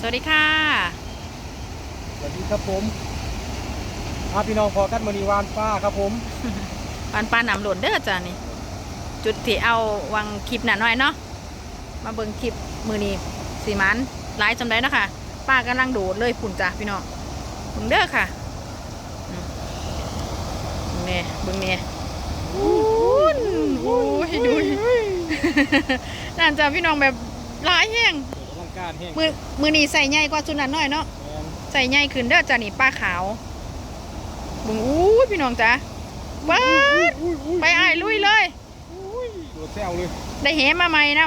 สวัสดีค่ะ สวัสดีครับผมอาพี่น้องพอกันมณีวานป้าครับผมปันปานหนำหล่นเด้อจ้านี่ จุดที่เอาวังคลิปหน่ะหน่อยเนาะ มาเบิ่งคลิปมือนี้สีมันหลายจำได้เนาะค่ะป้ากำลังโดดเลยปุ่นจ้ะพี่น้องเบิ่งเด้อค่ะอืมเบิ่งแน่เบิ่งแน่อู้นโอ้ยดูดินั่นจ้ะพี่น้องแบบหลายแห้งเปิดอลัง การแห้งมือมือนี้ใส่ใหญ่กว่าชุดนั้นหน่อยเนาะแมนใส่ใหญ่ขึ้นเด้อจ้ะนี่ป้าขาวบึงอู้ยพี่น้องจ้ะเบิดอุ้ยอุ้ยไปไอ้ายลุยเลยอุ้ยตัวแซวเลยได้แหมาใหม่น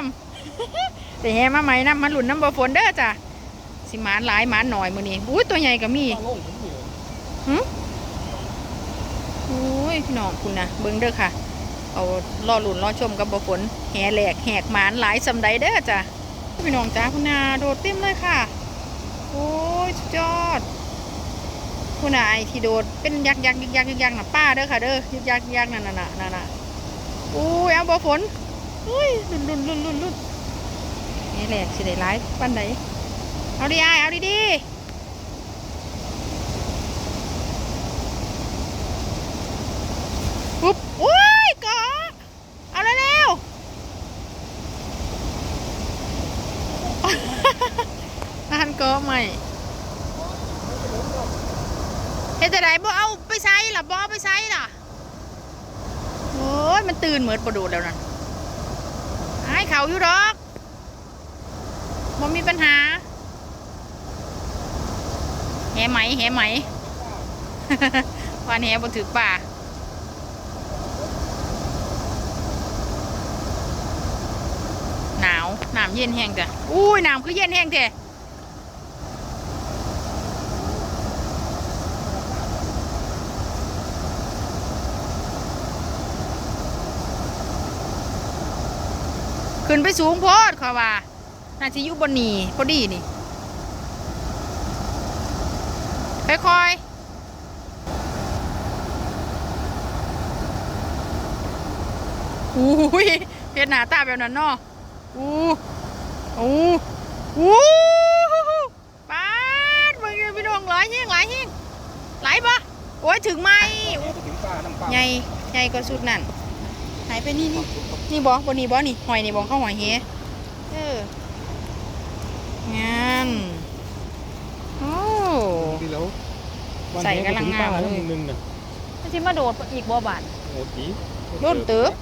ำได้แหมาใหม่นำมาหลุนน้ำบ่ฝนเด้อจ้ะสิหมานหลายหมานหน่อยมื้อนี้อุ้ยตัวใหญ่ก็มีตั้งลงผมเหนียวอุ้ยพี่น้องคุณนะเบิ่งเด้อค่ะเอารอหลุนรอชมกับบ่ฝนแหแหลกแหกหมานหลายสำใดเด้อจ้ะ พี่น้องจ้าคุณนาโดดเต็มเลยค่ะ โอ้ยสุดยอด คุณนายที่โดดเป็นยักยักยักยักยักน่ะป้าเด้อค่ะเด้อยักยักยักนั่นน่ะน่ะนั่นน่ะโอ้ยเอาบ่ฝนอุ้ยลุนลุนลุนลุนลุนนี่แหละสิได้ร้ายปันใดเอาดิอเอาดิดีปุ๊บโอ้ยเอาเร็วๆ นั่นก็ใหม่ เฮ็ดแต่ไหนบ่เอาไปใช้ล่ะบ่เอาไปใช้ล่ะโอ้ยมันตื่นเหมือนประดูดแล้วนั่นให้เขาอยู่ดอกบ่มีปัญหาแหไหมแหไหมวานแหบ่ถือป่าหนาวน้ำเย็นแห้งจ้ะอุ้ยน้ำคือเย็นแห้งแท้ ขึ้นไปสูงโพดขอว่าน่าจะอยู่บนนี่พอดีนี่ค่อยๆอุ้ยเห็นหน้าตาแบบนั้นเนาะอู้อู้อู้ปาดมึงพี่น้องหลายเฮงหลายเฮงไหลปะโอ้ยถึงไหมแหไปถึงป้าน้ำป้าใหญ่ใหญ่กว่าสุดนั่นหายไปนี่นี่นี่บอบนี่บอนี่หอยนี่บอเข้าหอยเฮเอองานโอ้ดีแล้วใส่กำลังงามเลยวันแห้ไปถึป้าน้ำหนึ่งน่ะไม่ใช่มาโดดอีกบอบาทโอ้จีโดนเติบ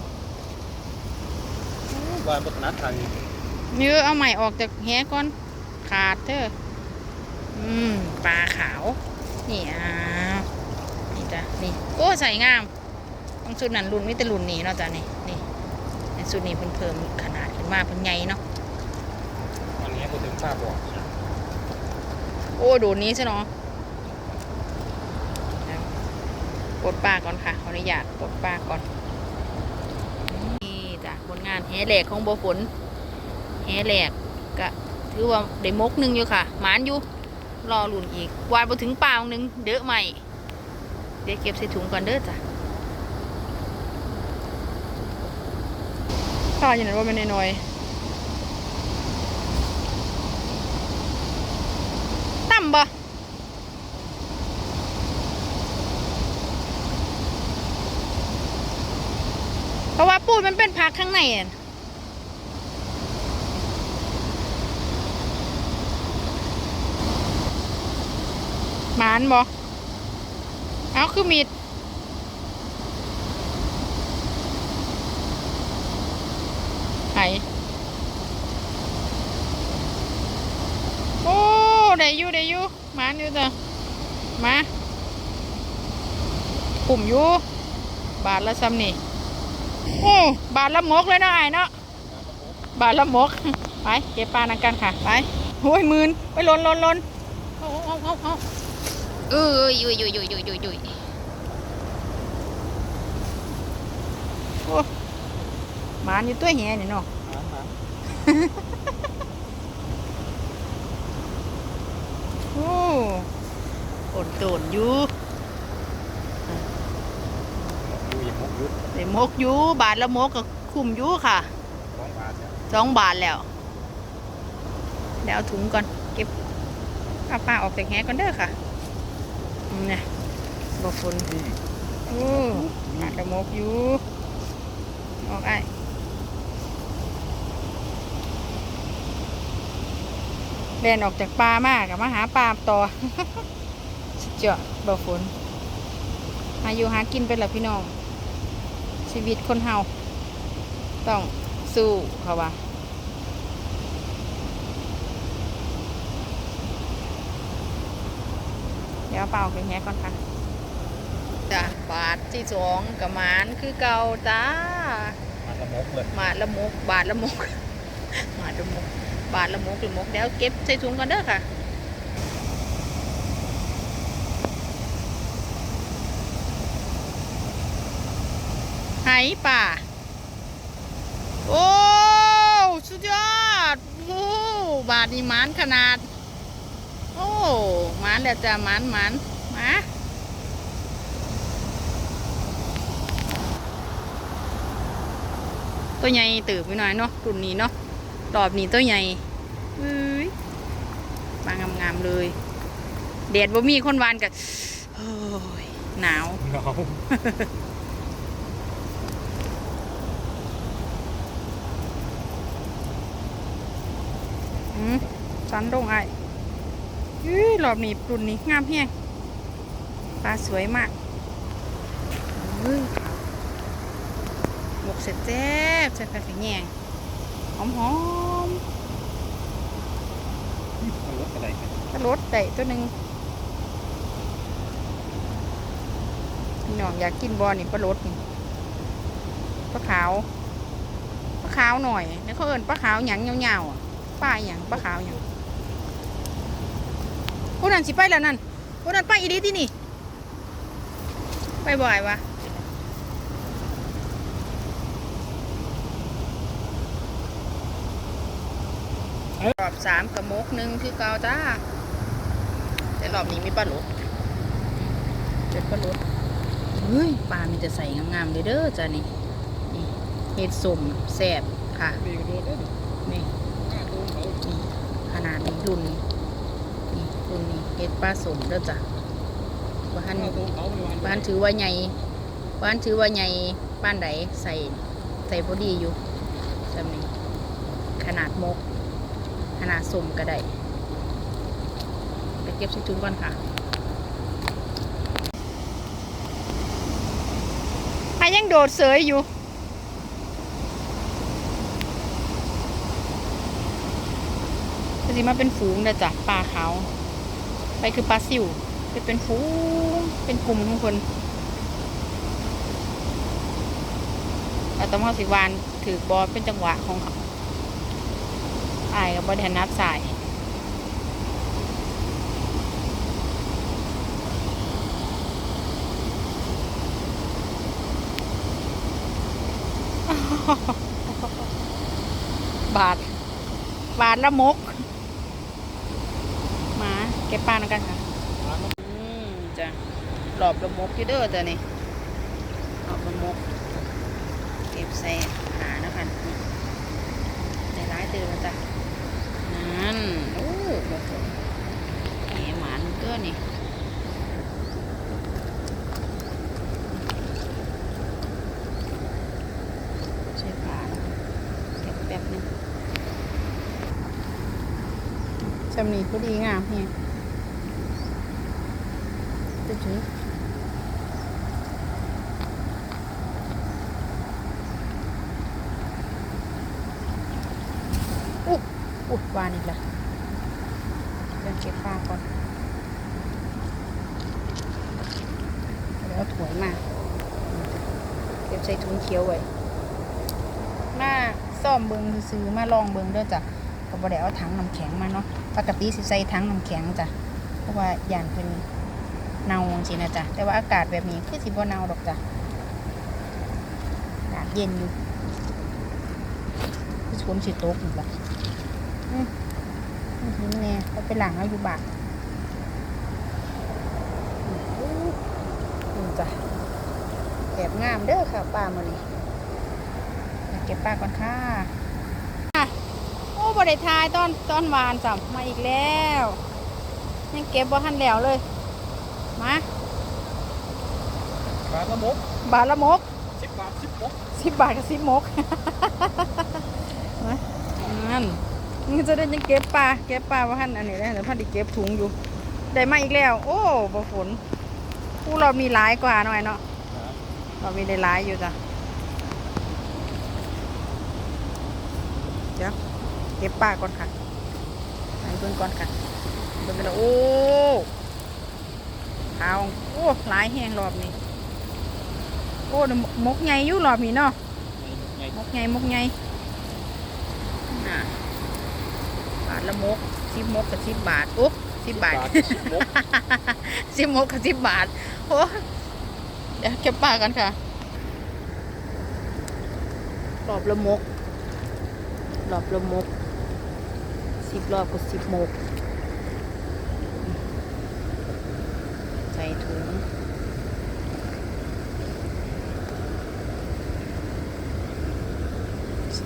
วานพัฒนาทางนี้เนื้อเอาใหม่ออกจากแหก่อนขาดเถอะอืมปลาขาวนี่อ่านี่จ้ะนี่โอ้ใส่งาม ต้องสุดนั้นรุ่นไม่แต่รุ่นนี้เนาะจ้ะนี่นี่แต่สุดนี้เพิ่นเพิ่มขนาดขึ้นมาเพิ่นใหญ่เนาะวันนี้ไปถึงป้าบอกโอ้โดดนี้ใช่เนาะกดปลาก่อนค่ะขออนุญาตกดปลาก่อนนี่จ้ะผลงานแหแหลกของโบฝนแหแหลกก็ถือว่าได้มกหนึ่งอยู่ค่ะหมานอยู่รอหลุนอีกวานไปถึงปลาหนึ่งเด้อใหม่เดี๋ยวเก็บใส่ถุงก่อนเด้อจ้ะ ข้าอย่างนั้นว่ามันน้อยๆตั้มบ่เพราะว่าปูนมันเป็นพักข้างในอะหมานบ่เอาคือมีดไหน โอ้ได้อยู่ได้อยู่มานอยู่จ้ะมาปุ่มอยู่ บาทละซ้ำนี่โอ้บาทละมกเลยเนาะไอ้เนาะบาทละมก ไป เก็บปลานังกันค่ะ ไปโอ้ยมื่นไปลนลนลนเอาเอาเอาเอาเอ้ยยุยยุยยุยยุยยุยยุยโอ้ หมานอยู่ตัวเหี้ยนี่เนาะหาหาโอ้อดโดนอยู่อยู่อย่างมกยุดได้มกอยู่บาทละมกก็คุ้มอยู่ค่ะสองบาทเนี่ยสองบาทแล้วเดี๋ยวเอาถุงก่อน เก็บเอาปลาออกจากแหก่อนเด้อค่ะอืมเนี่ยบฝนนี่โอ้ปลากระมกอยู่ออกไอ้ แบนออกจากปลามากกับมาหาปลาต่อสุดยอดบ่ฝนหาอยู่หากินเป็นหรอพี่น้อง ชีวิตคนเฮาต้องสู้เขาว่าเดี๋ยวเอาเปล่าไปแฮะก่อนค่ะจ้ะบาทที่สองกับหมานคือเก่าจ้า มาละมกเลยหมาดละมก บาทละมกหมาดละมก บาทละมกละมกเดี๋ยวเก็บใส่ถุงก่อนเด้อค่ะไหป่า โอ้สุดยอดโอ้บาทนี่มานขนาด โอ้มานเดี๋ยวจะมานมานมาตัวใหญ่ตื่นไปหน่อยเนาะรุ่นนี้เนาะ รอบนี้ตัวใหญ่เอ้ยมางามๆเลยแดดบ่มีคนหวานกับโอ้ยหนาวเงาอืมสันดงไอ้อุ้ยรอบนี้รุ่นนี้งามเพียงปลาสวยมากเฮ้ยหมกเสร็จแจ๊บใส่ผักกระแยงหอมหอม นี่เปิด อะไรกันๆกระโดได้ตัวหนึ่งพี่น้องอยากกินบอลนี่ปลาโลดนี่ปลาขาวปลาขาวหน่อยแล้วเขาเอินปลาขาวหยังยาๆอะปลาหยังปลาขาวหยังพวกนั้นสิไปแล้วนั่นพวกนั้นไปอีดีที่นี่ไปบ่อยวะ รอบสามกระมกหนึ่งคือเกาจ้า แต่รอบนี้มีปลาหลุดเจ็ดปลาหลุดเฮ้ยปลามีแต่ใส่งามๆเลยเด้อจ้านี่นี่เห็ดสมแสบค่ะนี่นี่ขนาดนี้รุ่นนี่รุ่นนี้เฮ็ดปลาสมเด้อจ้ะบ้านบ้านถือว่าใหญ่บ้านถือว่าใหญ่บ้านใดใส่ใส่พอดีอยู่จำนี้ขนาดมก ขนาดสมก็ได้ไปเก็บใส่ถุงก่อนค่ะอายังโดดเสยอยู่สิมาเป็นฝูงเด้อจ้ะปลาขาวไปคือปลาซิวไปเป็นฝูงเป็นกลุ่มทุกคนเอาต้องเอาสิวานถือบอลเป็นจังหวะของเขาายกับบอลแทนนัดสายบาท บาทละมก มาเก็บปลาหนอยกันค่ะ อืมจ้ะหลอบละมกที่เด้อจ้ะนี่หลอบละมก เก็บใส่หานะคะนี่ได้ร้ายเตือนแล้วจ้ะนั่น โอ้โหแหมานเกื้อนี่ใช่ปลาเก็บแป๊บนึงจำนีพอดีงามเฮียจะถืออุ๊บอุ๊บวานอีกและ เก็บปลาก่อน เดี๋ยวถวยมา เก็บใส่ถุงเขียวไว้ มาซ่อมเบิงซื้อมาลองเบิงเด้อจ้ะก็บ่ได้เอาถังน้ำแข็งมาเนาะ ปกติสิใส่ถังน้ำแข็งจ้ะ เพราะว่าย่านเพิ่นเน่าสินะจ้ะ แต่ว่าอากาศแบบนี้คือสิบ่เน่าดอกจ้ะอากาศเย็นอยู่คือฝนสิตกนี่ล่ะอืมอือ หือแน่ไปไปหลังเอาอยู่บ้านอือหืออืมจ้ะแบบงามเด้อค่ะป้ามื้อนี้อยากเก็บปลาก่อนค่ะโอ้บริทายตอนตอนหวานจับมาอีกแล้ว ยังเก็บบ่ทันแล้วเลย มาบาทละมกบาทละมกสิบบาทสิบมกสิบบาทกับสิบมกมานั่น นี่จะได้ยังเก็บปลาเก็บปลาว่าท่านอันนี้ได้แต่พ่อไดีเก็บถุงอยู่ ได้มาอีกแล้ว โอ้บ่ฝนผู้เรามีหลายกว่าหน่อยเนาะเรามีได้หลายอยู่จ้ะเดี๋ยวเก็บปลาก่อนค่ะไปเบิ่งก่อนค่ะเบิ่งกันแล้วโอ้ขาวโอ้หลายแห้งรอบนี้โอ้เดี๋ยวมกใหญ่อยู่รอบนี้เนาะไงมกใหญ่มกใหญ่น่ะบา ทละมกสิบมกกับสิบบาทอุ๊บสิบบาทสิบมกสิบมกกับสิบบาทโอ้เดี๋ยวเก็บปลากันค่ะรอบละมกรอบละมกสิบรอบกับสิบมก ใส่ถุง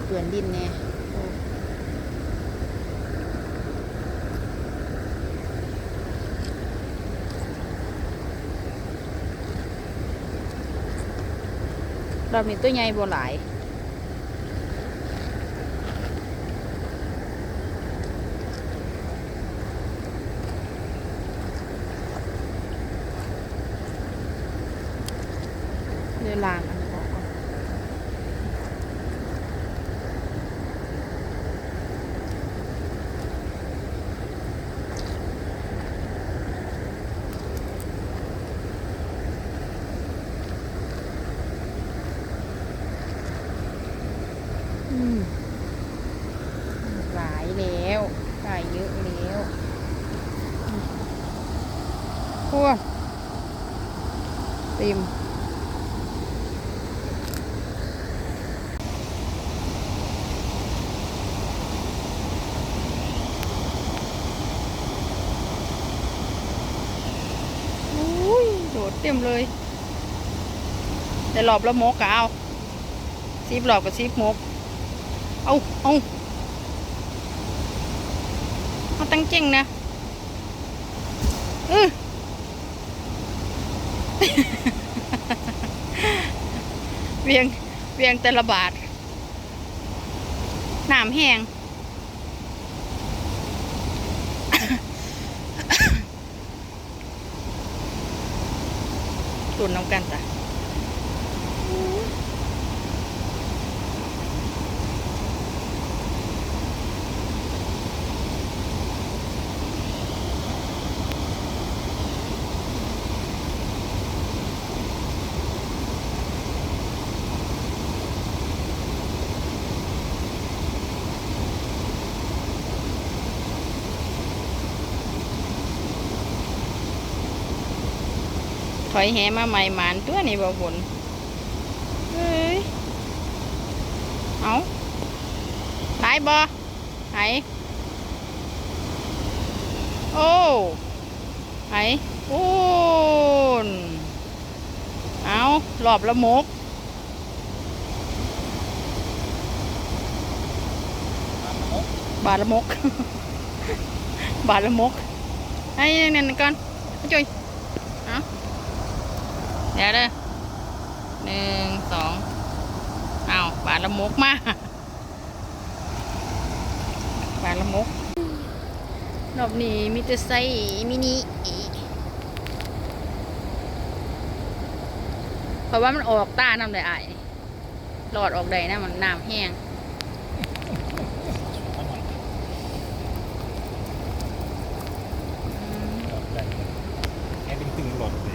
เปื่อนดินแน่โอ้ รอบนี้ตัวใหญ่บ่หลายเดือนลางอันนี้ออกก่อน อืมหลายแล้วหลายเยอะแล้วอืมพวกเต็มอุ้ย โดดเต็มเลย แต่หลอบแล้วมกเอาซีบหลอบกับซีบมก เอาเอาเอาตั้งเจงนะเออ เวียงเวียงแต่ละบาทน้ำแห้งตุนน้ำกันจ้ะ ถอยแหมาใหม่หมานตัวนี่บ่ฝนเฮ้ยเอาหายบ่หายโอ้หายโอ้นเอาหลอบละมกบาทละมก บาทละมกไอ้นั่นๆก่อนเอาจุยเอา เดี๋ยวเด้อหนึ่งสองเอาปลาละมกมาปลาละมกรอบนี้มีแต่ไซมินิเพราะว่ามันออกตาน้ำได้อาหลอดออกได้นะมันน้ำแห้งแค่ตึงหลอดเล